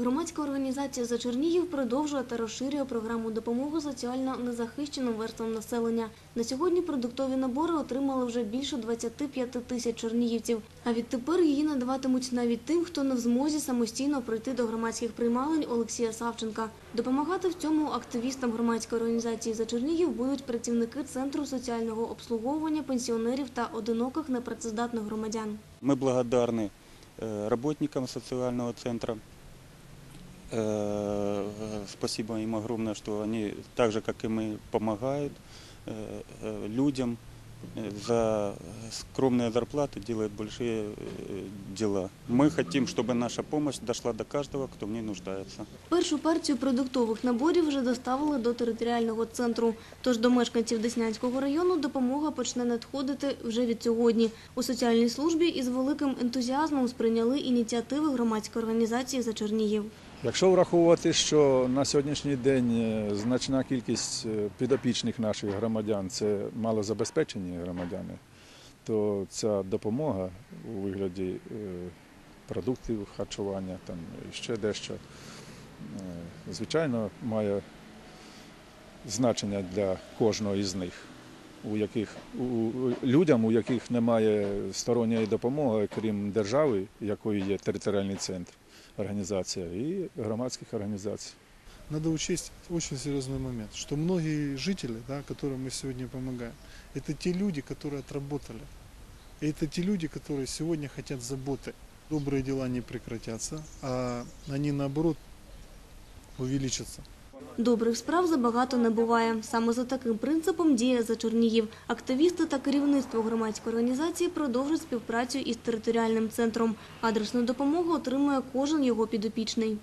Громадська організація «За Чернігів» продовжує та розширює програму допомоги соціально незахищеним верствам населення. На сьогодні продуктові набори отримали вже більше 25 тисяч чернігівців. А відтепер її надаватимуть навіть тим, хто не в змозі самостійно прийти до громадських приймалень Олексія Савченка. Допомагати в цьому активістам громадської організації «За Чернігів» будуть працівники Центру соціального обслуговування пенсіонерів та одиноких непрацездатних громадян. Мы благодарны э, работникам социального центра. Э, Спасибо им огромное, что они так же, как и мы, помогают э, э, людям э, за скромные зарплаты делают большие э, дела. Мы хотим, чтобы наша помощь дошла до каждого, кто в ней нуждается. Першу партію продуктових наборів вже доставили до територіального центру. Тож до мешканців Деснянського району допомога почне надходити вже від сьогодні. У соціальній службі із великим ентузіазмом сприйняли ініціативи громадської організації «За Чернігів». Якщо враховувати, що на сьогоднішній день е, значна кількість е, підопічних наших громадян це малозабезпечені громадяни, то ця допомога у вигляді е, продуктів харчування, там і ще дещо, звичайно, має значення для кожного із них. У яких у- людям, у яких немає сторонньої допомоги, крім держави, якою є територіальний центр, организация и громадских организаций. надо учесть очень серьезный момент, что многие жители, да, которым мы сегодня помогаем, это те люди, которые отработали. Это те люди, которые сегодня хотят заботы. Добрые дела не прекратятся, а они наоборот увеличатся. Добрих справ забагато не буває. Саме за таким принципом діє «За Чернігів». Активісти та керівництво громадської організації продовжують співпрацю із територіальним центром. Адресну допомогу отримує кожен його підопічний.